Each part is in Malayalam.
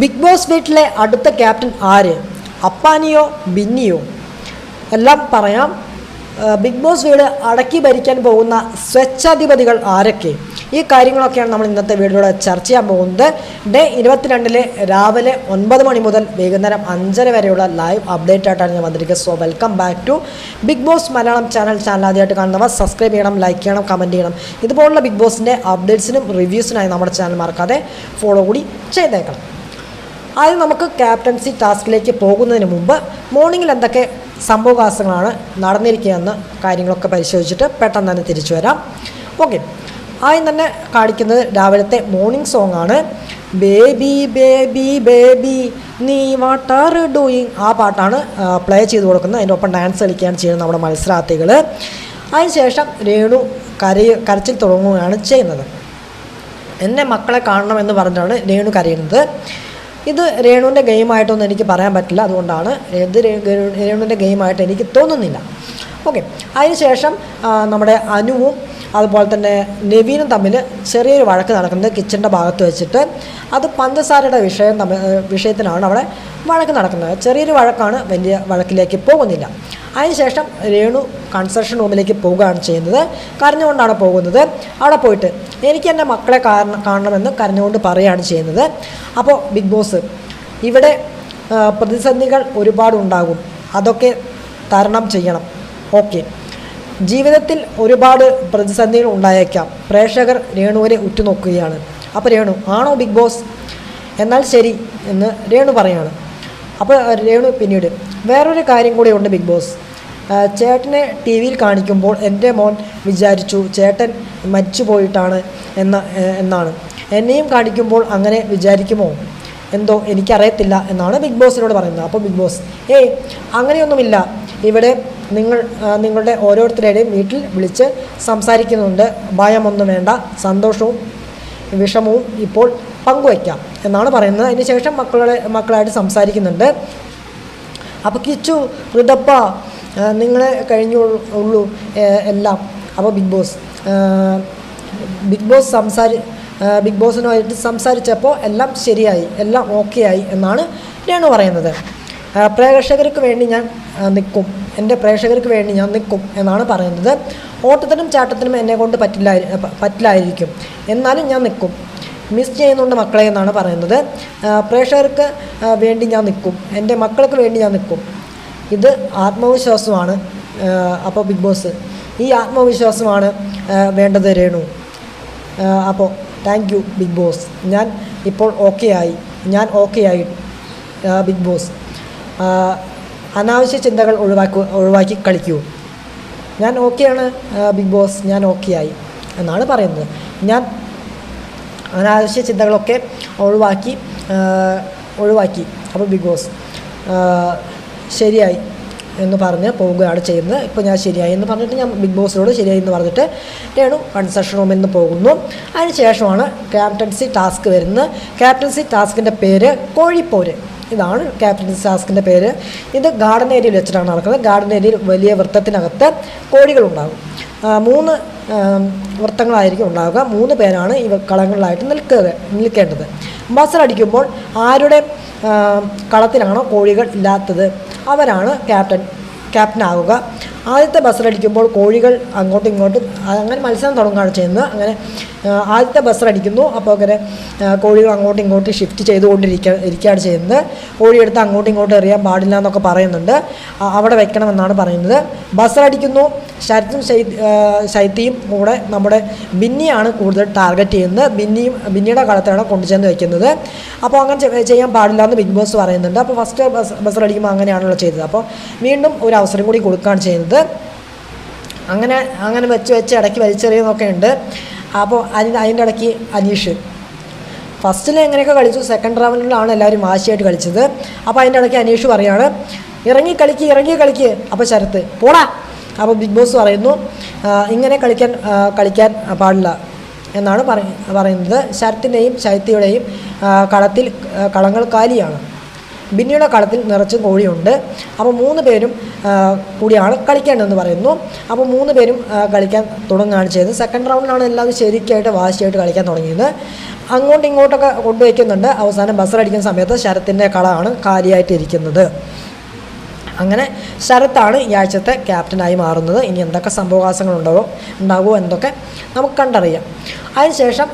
ബിഗ് ബോസ് വീട്ടിലെ അടുത്ത ക്യാപ്റ്റൻ ആര്? അപ്പാനിയോ ബിന്നിയോ? എല്ലാം പറയാം. ബിഗ് ബോസ് വീട് അടക്കി ഭരിക്കാൻ പോകുന്ന സ്വച്ഛാധിപതികൾ ആരൊക്കെ? ഈ കാര്യങ്ങളൊക്കെയാണ് നമ്മൾ ഇന്നത്തെ വീഡിയോയുടെ ചർച്ച ചെയ്യാൻ പോകുന്നത്. ഡേ ഇരുപത്തിരണ്ടിലെ രാവിലെ ഒൻപത് മണി മുതൽ വൈകുന്നേരം അഞ്ചര വരെയുള്ള ലൈവ് അപ്ഡേറ്റ് ആയിട്ടാണ് ഞാൻ വന്നിരിക്കുന്നത്. So welcome back to Bigg Boss Malayalam channel channel ആദ്യമായിട്ട് കാണുന്നവർ സബ്സ്ക്രൈബ് ചെയ്യണം ലൈക്ക് ചെയ്യണം കമന്റ് ചെയ്യണം. ഇതുപോലുള്ള ബിഗ് ബോസിന്റെ അപ്ഡേറ്റ്സിനും റിവ്യൂസിനായി നമ്മുടെ ചാനൽ മറക്കാതെ ഫോളോ കൂടി ചെയ്തേക്കണം. ആദ്യം നമുക്ക് ക്യാപ്റ്റൻസി ടാസ്കിലേക്ക് പോകുന്നതിന് മുമ്പ് മോർണിംഗിൽ എന്തൊക്കെ സംഭവകാസങ്ങളാണ് നടന്നിരിക്കുകയെന്ന് കാര്യങ്ങളൊക്കെ പരിശോധിച്ചിട്ട് പെട്ടെന്ന് തന്നെ തിരിച്ചു വരാം. ഓക്കെ ആദ്യം തന്നെ കാണിക്കുന്നത് രാവിലത്തെ മോർണിംഗ് സോങ് ആണ്. ബേബി ബേബി ബേബി നീ വാട്ട് ആർ ഡൂയിങ് ആ പാട്ടാണ് പ്ലേ ചെയ്ത് കൊടുക്കുന്നത്. അതിന്റെ ഒപ്പം ഡാൻസ് കളിക്കുകയാണ് ചെയ്യുന്നത് നമ്മുടെ മത്സരാർത്ഥികൾ അതിനുശേഷം രേണു കര കരച്ചിൽ തുടങ്ങുകയാണ് ചെയ്യുന്നത്. എന്നെ മക്കളെ കാണണമെന്ന് പറഞ്ഞാണ് രേണു കരയുന്നത്. ഇത് രേണുവിന്റെ ഗെയിമായിട്ടൊന്നും എനിക്ക് പറയാൻ പറ്റില്ല. അതുകൊണ്ടാണ് ഇത് രേണുവിന്റെ ഗെയിമായിട്ട് എനിക്ക് തോന്നുന്നില്ല. ഓക്കെ അതിനുശേഷം ശേഷം നമ്മുടെ അനുവും അതുപോലെ തന്നെ നവീനും തമ്മിൽ ചെറിയൊരു വഴക്ക് നടക്കുന്നത് കിച്ചന്റെ ഭാഗത്ത് വെച്ചിട്ട് അത് പഞ്ചസാരയുടെ വിഷയം തമ്മിൽ വിഷയത്തിനാണ് അവിടെ വഴക്ക് നടക്കുന്നത്. ചെറിയൊരു വഴക്കാണ് വലിയ വഴക്കിലേക്ക് പോകുന്നില്ല. അതിനുശേഷം രേണു കൺസ്ട്രക്ഷൻ റൂമിലേക്ക് പോവുകയാണ് ചെയ്യുന്നത്. കരഞ്ഞുകൊണ്ടാണ് പോകുന്നത്. അവിടെ പോയിട്ട് എനിക്ക് എന്റെ മക്കളെ കാണണമെന്ന് കരഞ്ഞുകൊണ്ട് പറയുകയാണ് ചെയ്യുന്നത്. അപ്പോൾ ബിഗ് ബോസ് ഇവിടെ പ്രതിസന്ധികൾ ഒരുപാടുണ്ടാകും അതൊക്കെ തരണം ചെയ്യണം. ഓക്കെ. ജീവിതത്തിൽ ഒരുപാട് പ്രതിസന്ധികൾ ഉണ്ടായേക്കാം. പ്രേക്ഷകർ രേണുവിനെ ഉറ്റുനോക്കുകയാണ്. അപ്പോൾ രേണു ആണോ ബിഗ് ബോസ്? എന്നാൽ ശരി എന്ന് രേണു പറയാണ്. അപ്പോൾ രേണു പിന്നീട് വേറൊരു കാര്യം കൂടെ ഉണ്ട് ബിഗ് ബോസ്. ചേട്ടനെ ടി വിയിൽ കാണിക്കുമ്പോൾ എന്റെ മോൻ വിചാരിച്ചു ചേട്ടൻ മരിച്ചു പോയിട്ടാണ് എന്ന എന്നാണ്. എന്നെയും കാണിക്കുമ്പോൾ അങ്ങനെ വിചാരിക്കുമോ? എന്തോ എനിക്കറിയത്തില്ല എന്നാണ് ബിഗ് ബോസിനോട് പറയുന്നത്. അപ്പോൾ ബിഗ് ബോസ് ഏയ് അങ്ങനെയൊന്നുമില്ല. ഇവിടെ നിങ്ങൾ നിങ്ങളുടെ ഓരോരുത്തരുടെയും വീട്ടിൽ വിളിച്ച് സംസാരിക്കുന്നുണ്ട്. ഭയമൊന്നും വേണ്ട. സന്തോഷവും വിഷമവും ഇപ്പോൾ പങ്കുവയ്ക്കാം. എന്നാണ് പറയുന്നത്. അതിനുശേഷം മക്കളുടെ മക്കളായിട്ട് സംസാരിക്കുന്നുണ്ട്. അപ്പോൾ കിച്ചു ഋതപ്പ നിങ്ങളെ കഴിഞ്ഞു ഉള്ളൂ എല്ലാം. അപ്പോൾ ബിഗ് ബോസ് ബിഗ് ബോസ് സംസാരി ബിഗ് ബോസിനുമായിട്ട് സംസാരിച്ചപ്പോൾ എല്ലാം ശരിയായി എല്ലാം ഓക്കെ ആയി എന്നാണ് രേണു പറയുന്നത്. പ്രേക്ഷകർക്ക് വേണ്ടി ഞാൻ നിൽക്കും. എന്റെ പ്രേക്ഷകർക്ക് വേണ്ടി ഞാൻ നിൽക്കും എന്നാണ് പറയുന്നത്. ഓട്ടത്തിനും ചാട്ടത്തിനും എന്നെ കൊണ്ട് പറ്റില്ല പറ്റില്ലായിരിക്കും. എന്നാലും ഞാൻ നിൽക്കും. മിസ് ചെയ്യുന്നുണ്ട് മക്കളെ എന്നാണ് പറയുന്നത്. പ്രേക്ഷകർക്ക് വേണ്ടി ഞാൻ നിൽക്കും. എന്റെ മക്കൾക്ക് വേണ്ടി ഞാൻ നിൽക്കും. ഇത് ആത്മവിശ്വാസമാണ് അപ്പോൾ ബിഗ് ബോസ്. ഈ ആത്മവിശ്വാസമാണ് വേണ്ടത് രേണു. അപ്പോൾ താങ്ക് യു ബിഗ് ബോസ് ഞാൻ ഇപ്പോൾ ഓക്കെ ആയി. ഞാൻ ഓക്കെ ആയി ബിഗ് ബോസ് അനാവശ്യ ചിന്തകൾ ഒഴിവാക്കു ഒഴിവാക്കി കളിക്കൂ. ഞാൻ ഓക്കെയാണ് ബിഗ് ബോസ് ഞാൻ ഓക്കെ ആയി എന്നാണ് പറയുന്നത്. ഞാൻ അനാവശ്യ ചിന്തകളൊക്കെ ഒഴിവാക്കി ഒഴിവാക്കി. അപ്പോൾ ബിഗ് ബോസ് ശരിയായി. എന്ന് പറഞ്ഞ് പോവുകയാണ് ചെയ്യുന്നത്. ഇപ്പോൾ ഞാൻ ശരിയായി എന്ന് പറഞ്ഞിട്ട് ഞാൻ ബിഗ് ബോസിനോട് ശരിയായി എന്ന് പറഞ്ഞിട്ട് രേണു കൺസെഷൻ റൂമിൽ നിന്ന് പോകുന്നു. അതിന് ശേഷമാണ് ക്യാപ്റ്റൻസി ടാസ്ക് വരുന്നത്. ക്യാപ്റ്റൻസി ടാസ്കിന്റെ പേര് കോഴിപ്പോര്. ഇതാണ് ക്യാപ്റ്റൻസി ടാസ്കിന്റെ പേര്. ഇത് ഗാർഡൻ ഏരിയയിൽ വെച്ചിട്ടാണ് നടക്കുന്നത്. ഗാർഡൻ ഏരിയയിൽ വലിയ വൃത്തത്തിനകത്ത് കോഴികളുണ്ടാകും. മൂന്ന് വൃത്തങ്ങളായിരിക്കും ഉണ്ടാവുക. മൂന്ന് പേരാണ് ഈ കളങ്ങളിലായിട്ട് നിൽക്കുക നിൽക്കേണ്ടത്. ബസർ അടിക്കുമ്പോൾ ആരുടെ കളത്തിലാണോ കോഴികൾ ഇല്ലാത്തത്? അവരാണ് ക്യാപ്റ്റൻ ആവുക ആദ്യത്തെ ബസ്സിലടിക്കുമ്പോൾ കോഴികൾ അങ്ങോട്ടും ഇങ്ങോട്ടും അങ്ങനെ മത്സരം തുടങ്ങുകയാണ് ചെയ്യുന്നത്. അങ്ങനെ ആദ്യത്തെ ബസ്സിലടിക്കുന്നു അപ്പോൾ അങ്ങനെ കോഴികൾ അങ്ങോട്ടും ഇങ്ങോട്ടും ഷിഫ്റ്റ് ചെയ്തുകൊണ്ടിരിക്കുക ഇരിക്കുകയാണ് ചെയ്യുന്നത്. കോഴിയെടുത്ത് അങ്ങോട്ടും ഇങ്ങോട്ടും എറിയാൻ പാടില്ല എന്നൊക്കെ പറയുന്നുണ്ട്. അവിടെ വെക്കണമെന്നാണ് പറയുന്നത്. ബസ്സിലടിക്കുന്നു ശരത്തും ശൈത്യയും കൂടെ നമ്മുടെ ബിന്നിയാണ് കൂടുതൽ ടാർഗറ്റ് ചെയ്യുന്നത്. ബിന്നിയും ബിന്നിയുടെ കാലത്താണ് കൊണ്ടുചെന്ന് വെക്കുന്നത്. അപ്പോൾ അങ്ങനെ ചെയ്യാൻ പാടില്ല എന്ന് ബിഗ് ബോസ് പറയുന്നുണ്ട്. അപ്പോൾ ഫസ്റ്റ് ബസ് ബസ്സിലടിക്കുമ്പോൾ അങ്ങനെയാണല്ലോ ചെയ്തത്. അപ്പോൾ വീണ്ടും ഒരു അവസരം കൂടി കൊടുക്കുകയാണ് ചെയ്യുന്നത്. അങ്ങനെ അങ്ങനെ വെച്ച് വെച്ച് ഇടയ്ക്ക് വലിച്ചെറിയുന്നൊക്കെ ഉണ്ട്. അപ്പോൾ അതിന് അതിന്റെ ഇടയ്ക്ക് അനീഷ്. ഫസ്റ്റിൽ എങ്ങനെയൊക്കെ കളിച്ചു സെക്കൻഡ് റൗണ്ടിലാണ് എല്ലാവരും വാശിയായിട്ട് കളിച്ചത്. അപ്പോൾ അതിന്റെ ഇടയ്ക്ക് അനീഷ് പറയാണ് ഇറങ്ങി കളിക്ക് ഇറങ്ങി കളിക്ക്. അപ്പോൾ ശരത്ത് പോടാ. അപ്പോൾ ബിഗ് ബോസ് പറയുന്നു ഇങ്ങനെ കളിക്കാൻ കളിക്കാൻ പാടില്ല. എന്നാണ് പറയുന്നത്. ശരത്തിന്റെയും ശൈത്യയുടെയും കളത്തിൽ കളങ്ങൾ കാലിയാണ്. ബിന്നിയുടെ കളത്തിൽ നിറച്ച് കോഴിയുണ്ട്. അപ്പോൾ മൂന്ന് പേരും കൂടിയാണ് കളിക്കേണ്ടതെന്ന് പറയുന്നു. അപ്പോൾ മൂന്ന് പേരും കളിക്കാൻ തുടങ്ങുകയാണ് ചെയ്തത്. സെക്കൻഡ് റൗണ്ടിലാണ് എല്ലാവരും ശരിക്കായിട്ട് വാശിയായിട്ട് കളിക്കാൻ തുടങ്ങിയത്. അങ്ങോട്ടും ഇങ്ങോട്ടൊക്കെ കൊണ്ടുവയ്ക്കുന്നുണ്ട്. അവസാനം ബസ്സറടിക്കുന്ന സമയത്ത് ശരത്തിന്റെ കളമാണ് കാലിയായിട്ടിരിക്കുന്നത് അങ്ങനെ ശരത്താണ് ഈ ആഴ്ചത്തെ ക്യാപ്റ്റനായി മാറുന്നത്. ഇനി എന്തൊക്കെ സംഭവകാശങ്ങൾ ഉണ്ടാവോ ഉണ്ടാകുമോ എന്തൊക്കെ നമുക്ക് കണ്ടറിയാം. അതിനുശേഷം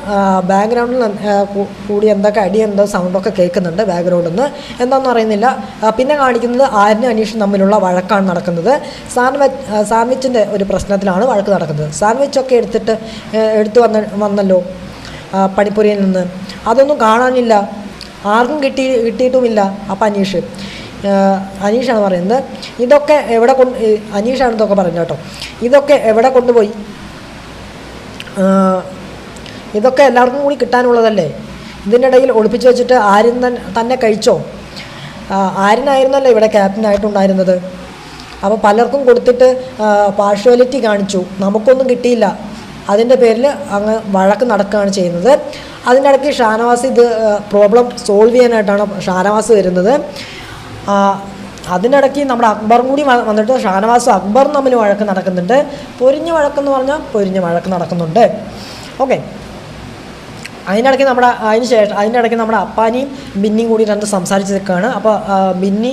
ബാക്ക്ഗ്രൗണ്ടിൽ കൂടി എന്തൊക്കെ അടി എന്തോ സൗണ്ടൊക്കെ കേൾക്കുന്നുണ്ട് ബാക്ക്ഗ്രൗണ്ടിൽ നിന്ന് എന്താണെന്ന് അറിയുന്നില്ല. പിന്നെ കാണിക്കുന്നത് ആര്യനും അനീഷും തമ്മിലുള്ള വഴക്കാണ് നടക്കുന്നത്. സാൻഡ്വിച്ച് സാൻഡ്വിച്ചിന്റെ ഒരു പ്രശ്നത്തിലാണ് വഴക്ക് നടക്കുന്നത്. സാൻവിച്ചൊക്കെ എടുത്തിട്ട് എടുത്തു വന്ന വന്നല്ലോ പണിപ്പുരിയിൽ നിന്ന്. അതൊന്നും കാണാനില്ല. ആർക്കും കിട്ടി കിട്ടിയിട്ടുമില്ല. അപ്പം അനീഷ്. അനീഷാണ് പറയുന്നത്. ഇതൊക്കെ എവിടെ കൊണ്ട് അനീഷാണ് ഇതൊക്കെ പറയുന്നത് കേട്ടോ. ഇതൊക്കെ എവിടെ കൊണ്ടുപോയി? ഇതൊക്കെ എല്ലാവർക്കും കൂടി കിട്ടാനുള്ളതല്ലേ? ഇതിന്റെ ഇടയിൽ ഒളിപ്പിച്ച് വെച്ചിട്ട് ആര്യൻ തന്നെ കഴിച്ചോ? ആര്യനായിരുന്നല്ലോ ഇവിടെ ക്യാപ്റ്റനായിട്ടുണ്ടായിരുന്നത്? അപ്പോൾ പലർക്കും കൊടുത്തിട്ട് പാർഷ്വാലിറ്റി കാണിച്ചു. നമുക്കൊന്നും കിട്ടിയില്ല. അതിന്റെ പേരിൽ അങ്ങ് വഴക്ക് നടക്കുകയാണ് ചെയ്യുന്നത്. അതിന്റെ ഇടയ്ക്ക് ഷാനവാസ് ഇത് പ്രോബ്ലം സോൾവ് ചെയ്യാനായിട്ടാണ് ഷാനവാസ് വരുന്നത്. അതിനിടയ്ക്ക് നമ്മുടെ അക്ബറും കൂടി വന്നിട്ട് ഷാനവാസും അക്ബറും തമ്മിൽ വഴക്ക് നടക്കുന്നുണ്ട്. പൊരിഞ്ഞ വഴക്കെന്ന് പറഞ്ഞാൽ പൊരിഞ്ഞ വഴക്ക് നടക്കുന്നുണ്ട്. ഓക്കെ അതിനിടയ്ക്ക് നമ്മുടെ അതിന് ശേഷം അതിന്റെ ഇടയ്ക്ക് നമ്മുടെ അപ്പാനിയും ബിന്നിയും കൂടി രണ്ട് സംസാരിച്ച് നിൽക്കുകയാണ്. അപ്പോൾ ബിന്നി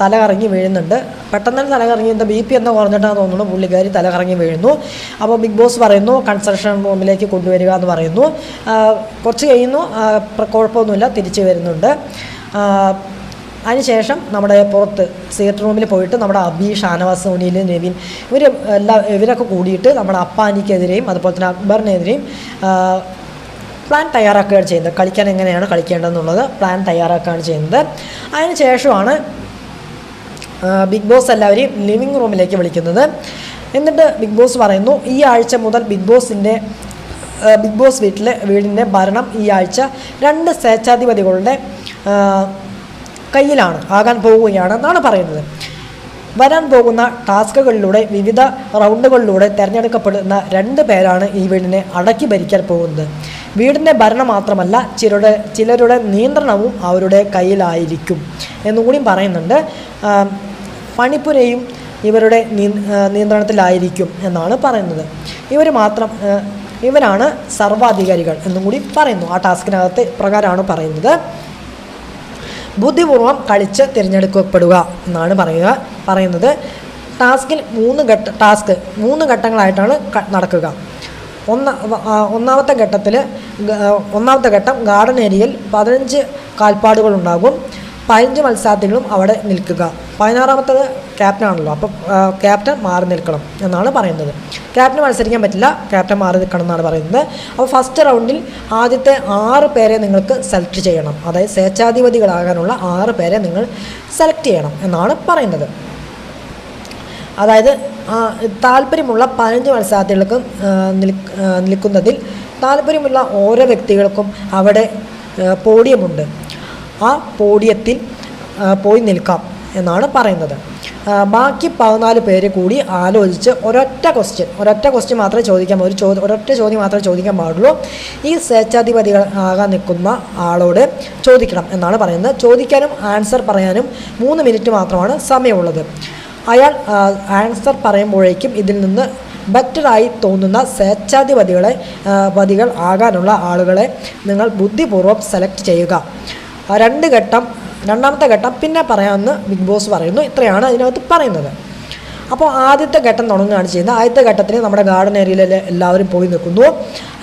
തല കറങ്ങി വീഴുന്നുണ്ട്. പെട്ടെന്ന് തന്നെ തല കറങ്ങി എന്താ ബി പി എന്ന് കുറഞ്ഞിട്ടാണ് തോന്നുന്നു. പുള്ളിക്കാരി തല കറങ്ങി വീഴുന്നു. അപ്പോൾ ബിഗ് ബോസ് പറയുന്നു കൺസ്ട്രക്ഷൻ റൂമിലേക്ക് കൊണ്ടുവരിക എന്ന് പറയുന്നു. കുറച്ച് കഴിയുന്നു. കുഴപ്പമൊന്നുമില്ല തിരിച്ചു വരുന്നുണ്ട്. അതിനുശേഷം നമ്മുടെ പുറത്ത് സീറ്റ് റൂമിൽ പോയിട്ട് നമ്മുടെ അബി ഷാനവാസ് സുനിൽ നെവിൻ ഇവർ എല്ലാ ഇവരൊക്കെ കൂടിയിട്ട് നമ്മുടെ അപ്പാനിക്കെതിരെയും അതുപോലെ തന്നെ അക്ബറിനെതിരെയും പ്ലാൻ തയ്യാറാക്കുകയാണ് ചെയ്യുന്നത്. കളിക്കാൻ എങ്ങനെയാണ് കളിക്കേണ്ടതെന്നുള്ളത് പ്ലാൻ തയ്യാറാക്കുകയാണ് ചെയ്യുന്നത്. അതിന് ശേഷമാണ് ബിഗ് ബോസ് എല്ലാവരെയും ലിവിങ് റൂമിലേക്ക് വിളിക്കുന്നത്. എന്നിട്ട് ബിഗ് ബോസ് പറയുന്നു ഈ ആഴ്ച മുതൽ ബിഗ് ബോസിന്റെ ബിഗ് ബോസ് വീട്ടിലെ വീടിന്റെ ഭരണം ഈ ആഴ്ച രണ്ട് സ്വേച്ഛാധിപതികളുടെ കയ്യിലാണ് ആകാൻ പോവുകയാണെന്നാണ് പറയുന്നത്. വരാൻ പോകുന്ന ടാസ്കുകളിലൂടെ വിവിധ റൗണ്ടുകളിലൂടെ തിരഞ്ഞെടുക്കപ്പെടുന്ന രണ്ട് പേരാണ് ഈ വീടിനെ അടക്കി ഭരിക്കാൻ പോകുന്നത്. വീടിന്റെ ഭരണം മാത്രമല്ല ചിലരുടെ ചിലരുടെ നിയന്ത്രണവും അവരുടെ കയ്യിലായിരിക്കും എന്നുകൂടിയും പറയുന്നുണ്ട്. ആ, പണിപ്പുരയും ഇവരുടെ നിയന്ത്രണത്തിലായിരിക്കും എന്നാണ് പറയുന്നത്. ഇവർ മാത്രം ഇവരാണ് സർവാധികാരികൾ എന്നും കൂടി പറയുന്നു. ആ ടാസ്കിനകത്ത് പ്രകാരമാണ് പറയുന്നത്. ബുദ്ധിപൂർവം കളിച്ച് തിരഞ്ഞെടുക്കപ്പെടുക എന്നാണ് പറയുക പറയുന്നത്. ടാസ്കിൽ മൂന്ന് ഘട്ട ടാസ്ക് മൂന്ന് ഘട്ടങ്ങളായിട്ടാണ് നടക്കുക. ഒന്ന ഒന്നാമത്തെ ഘട്ടത്തിൽ ഒന്നാമത്തെ ഘട്ടം ഗാർഡൻ ഏരിയയിൽ പതിനഞ്ച് കാൽപ്പാടുകളുണ്ടാകും. പതിനഞ്ച് മത്സരാർത്ഥികളും അവിടെ നിൽക്കുക. പതിനാറാമത്തത് ക്യാപ്റ്റനാണല്ലോ അപ്പോൾ ക്യാപ്റ്റൻ മാറി നിൽക്കണം എന്നാണ് പറയുന്നത്. ക്യാപ്റ്റൻ മത്സരിക്കാൻ പറ്റില്ല. ക്യാപ്റ്റൻ മാറി നിൽക്കണം എന്നാണ് പറയുന്നത്. അപ്പോൾ ഫസ്റ്റ് റൗണ്ടിൽ ആദ്യത്തെ ആറ് പേരെ നിങ്ങൾക്ക് സെലക്ട് ചെയ്യണം. അതായത് സ്വേച്ഛാധിപതികളാകാനുള്ള ആറ് പേരെ നിങ്ങൾ സെലക്ട് ചെയ്യണം എന്നാണ് പറയുന്നത്. അതായത് താല്പര്യമുള്ള പതിനഞ്ച് മത്സരാർത്ഥികൾക്കും നിൽക്കുന്നതിൽ താല്പര്യമുള്ള ഓരോ വ്യക്തികൾക്കും അവിടെ പോഡിയമുണ്ട്. ആ പോഡിയത്തിൽ പോയി നിൽക്കാം. എന്നാണ് പറയുന്നത്. ബാക്കി പതിനാല് പേര് കൂടി ആലോചിച്ച് ഒരൊറ്റ ക്വസ്റ്റ്യൻ ഒരൊറ്റ ക്വസ്റ്റ്യൻ മാത്രമേ ചോദിക്കാൻ ഒരു ചോദ്യം ഒരൊറ്റ ചോദ്യം മാത്രമേ ചോദിക്കാൻ പാടുള്ളൂ. ഈ സ്വേച്ഛാധിപതികൾ ആകാൻ നിൽക്കുന്ന ആളോട് ചോദിക്കണം എന്നാണ് പറയുന്നത്. ചോദിക്കാനും ആൻസർ പറയാനും മൂന്ന് മിനിറ്റ് മാത്രമാണ് സമയമുള്ളത്. അയാൾ ആൻസർ പറയുമ്പോഴേക്കും ഇതിൽ നിന്ന് ബെറ്ററായി തോന്നുന്ന സ്വേച്ഛാധിപതികളെ പതികൾ ആകാനുള്ള ആളുകളെ നിങ്ങൾ ബുദ്ധിപൂർവം സെലക്ട് ചെയ്യുക. രണ്ട് ഘട്ടം രണ്ടാമത്തെ ഘട്ടം പിന്നെ പറയാമെന്ന് ബിഗ് ബോസ് പറയുന്നു. ഇത്രയാണ് അതിനകത്ത് പറയുന്നത്. അപ്പോൾ ആദ്യത്തെ ഘട്ടം തുടങ്ങുകയാണ് ചെയ്യുന്നത്. ആദ്യത്തെ ഘട്ടത്തിൽ നമ്മുടെ ഗാർഡൻ ഏരിയയിൽ എല്ലാവരും പോയി നിൽക്കുന്നു.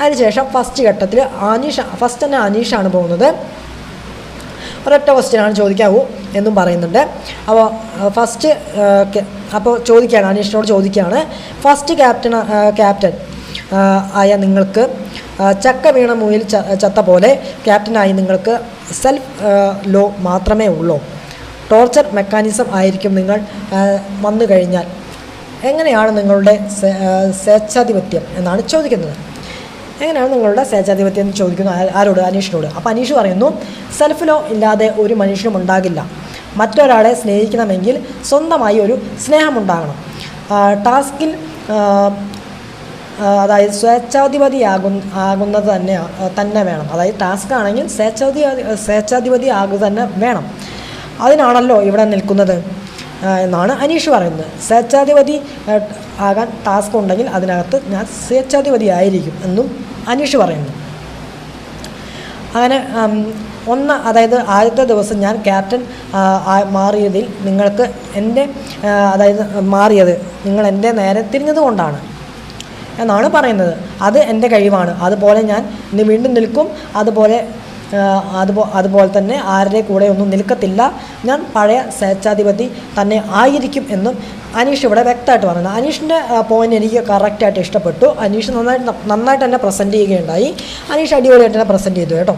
അതിനുശേഷം ഫസ്റ്റ് ഘട്ടത്തിൽ അനീഷ ഫസ്റ്റ് തന്നെ അനീഷാണ് പോകുന്നത്. ഒരൊറ്റ ക്വസ്റ്റ്യനാണ് ചോദിക്കാവൂ എന്നും പറയുന്നുണ്ട്. അപ്പോൾ ഫസ്റ്റ് അപ്പോൾ ചോദിക്കുകയാണ് അനീഷിനോട് ചോദിക്കുകയാണ്. ഫസ്റ്റ് ക്യാപ്റ്റൻ ക്യാപ്റ്റൻ ആയ നിങ്ങൾക്ക് ചക്ക വീണ മൂയിൽ ചത്ത പോലെ ക്യാപ്റ്റനായി നിങ്ങൾക്ക് സെൽഫ് ലോ മാത്രമേ ഉള്ളൂ. ടോർച്ചർ മെക്കാനിസം ആയിരിക്കും നിങ്ങൾ വന്നു കഴിഞ്ഞാൽ. എങ്ങനെയാണ് നിങ്ങളുടെ സ്വേച്ഛാധിപത്യം എന്നാണ് ചോദിക്കുന്നത്. എങ്ങനെയാണ് നിങ്ങളുടെ സ്വേച്ഛാധിപത്യം എന്ന് ചോദിക്കുന്നു ആരോട് അനീഷിനോട്? അപ്പോൾ അനീഷ് പറയുന്നു സെൽഫ് ലോ ഇല്ലാതെ ഒരു മനുഷ്യനും ഉണ്ടാകില്ല. മറ്റൊരാളെ സ്നേഹിക്കണമെങ്കിൽ സ്വന്തമായി ഒരു സ്നേഹമുണ്ടാകണം. ടാസ്കിൽ അതായത് സ്വേച്ഛാധിപതിയാകുന്ന ആകുന്നത് തന്നെ തന്നെ വേണം. അതായത് ടാസ്ക് ആണെങ്കിൽ സ്വേച്ഛാധി സ്വേച്ഛാധിപതി ആകുക തന്നെ വേണം. അതിനാണല്ലോ ഇവിടെ നിൽക്കുന്നത് എന്നാണ് അനീഷ് പറയുന്നത്. സ്വേച്ഛാധിപതി ആകാൻ ടാസ്ക് ഉണ്ടെങ്കിൽ അതിനകത്ത് ഞാൻ സ്വേച്ഛാധിപതി ആയിരിക്കും എന്നും അനീഷ് പറയുന്നു. അങ്ങനെ ഒന്ന് അതായത് ആദ്യത്തെ ദിവസം ഞാൻ ക്യാപ്റ്റൻ മാറിയതിൽ നിങ്ങൾക്ക് എന്റെ അതായത് മാറിയത് നിങ്ങൾ എന്റെ നേരെ തിരിഞ്ഞത് കൊണ്ടാണ് എന്നാണ് പറയുന്നത്. അത് എന്റെ കഴിവാണ്. അതുപോലെ ഞാൻ ഇനി വീണ്ടും നിൽക്കും. അതുപോലെ അതുപോ അതുപോലെ തന്നെ ആരുടെ കൂടെ ഒന്നും നിൽക്കത്തില്ല. ഞാൻ പഴയ സ്വേച്ഛാധിപതി തന്നെ ആയിരിക്കും എന്നും അനീഷ് ഇവിടെ വ്യക്തമായിട്ട് പറയുന്നത് അനീഷിന്റെ പോയിന്റ് എനിക്ക് കറക്റ്റായിട്ട് ഇഷ്ടപ്പെട്ടു. അനീഷ് നന്നായിട്ട് നന്നായിട്ട് തന്നെ പ്രസന്റ് ചെയ്യുകയുണ്ടായി. അനീഷ് അടിപൊളിയായിട്ട് തന്നെ പ്രസന്റ് ചെയ്തു കേട്ടോ.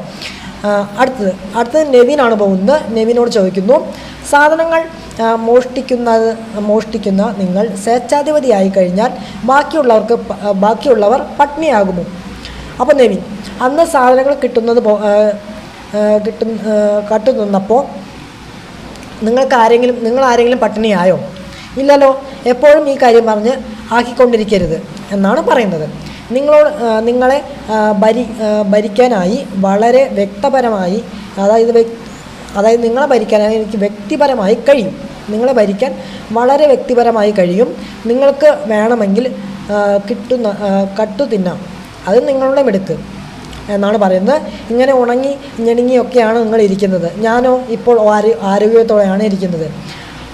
അടുത്തത്. അടുത്തത് നെവിനാണ് പോകുന്നത്. നെവിനോട് ചോദിക്കുന്നു സാധനങ്ങൾ മോഷ്ടിക്കുന്നത് മോഷ്ടിക്കുന്ന നിങ്ങൾ സ്വേച്ഛാധിപതിയായി കഴിഞ്ഞാൽ ബാക്കിയുള്ളവർക്ക് ബാക്കിയുള്ളവർ പട്നിയാകുമോ അപ്പോൾ നെവിൻ അന്ന് സാധനങ്ങൾ കിട്ടുന്നത് ആ, കട്ടു നിന്നപ്പോൾ നിങ്ങൾക്ക് ആരെങ്കിലും നിങ്ങൾ ആരെങ്കിലും പട്ടിണിയായോ? ഇല്ലല്ലോ. എപ്പോഴും ഈ കാര്യം പറഞ്ഞ് ആക്കിക്കൊണ്ടിരിക്കരുത് എന്നാണ് പറയുന്നത്. നിങ്ങളോട് നിങ്ങളെ ഭരി ഭരിക്കാനായി വളരെ വ്യക്തപരമായി അതായത് അതായത് നിങ്ങളെ ഭരിക്കാനായി എനിക്ക് വ്യക്തിപരമായി കഴിയും. നിങ്ങളെ ഭരിക്കാൻ വളരെ വ്യക്തിപരമായി കഴിയും. നിങ്ങൾക്ക് വേണമെങ്കിൽ കിട്ടുന്ന കട്ടു തിന്നാം. അത് നിങ്ങളുടെ മിടുക്ക് എന്നാണ് പറയുന്നത്. ഇങ്ങനെ ഉണങ്ങി ഞെണുങ്ങിയൊക്കെയാണ് നിങ്ങൾ ഇരിക്കുന്നത്. ഞാനോ ഇപ്പോൾ ആരോ- ആരോഗ്യത്തോടെയാണ് ഇരിക്കുന്നത്.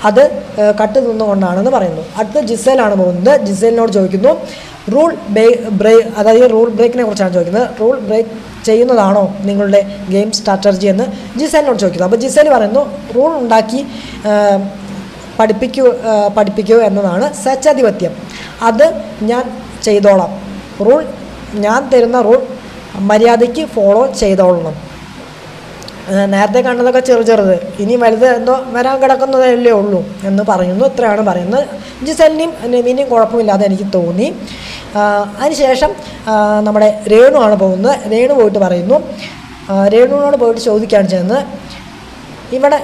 അത് കട്ട് നിന്നുകൊണ്ടാണെന്ന് പറയുന്നു. അടുത്ത ജിസേലാണ് പോകുന്നത്. ജിസേലിനോട് ചോദിക്കുന്നു റൂൾ ബ്രേക്ക് അതായത് റൂൾ ബ്രേക്കിനെ കുറിച്ചാണ് ചോദിക്കുന്നത്. റൂൾ ബ്രേക്ക് ചെയ്യുന്നതാണോ നിങ്ങളുടെ ഗെയിം സ്ട്രാറ്റജി എന്ന് ജിസേലിനോട് ചോദിക്കുന്നു. അപ്പോൾ ജിസേൽ പറയുന്നു റൂൾ ഉണ്ടാക്കി പഠിപ്പിക്കൂ പഠിപ്പിക്കൂ എന്നതാണ് സച്ചാധിപത്യം അത് ഞാൻ ചെയ്തോളാം. റൂൾ ഞാൻ തരുന്ന റൂൾ മര്യാദയ്ക്ക് ഫോളോ ചെയ്തോളണം. നേരത്തെ കണ്ടതൊക്കെ ചെറു ചെറുത്. ഇനി വലുത് എന്തോ വരാൻ കിടക്കുന്നതല്ലേ ഉള്ളൂ എന്ന് പറയുന്നു. ഇത്രയാണ് പറയുന്നത്. ജിസലിനെയും നെവിനെയും കുഴപ്പമില്ലാതെ എനിക്ക് തോന്നി. അതിനുശേഷം നമ്മുടെ രേണുവാണ് പോകുന്നത്. രേണു പോയിട്ട് പറയുന്നു രേണുവിനോട് പോയിട്ട് ചോദിക്കുകയാണ് ചെയ്യുന്നത് ഇവിടെ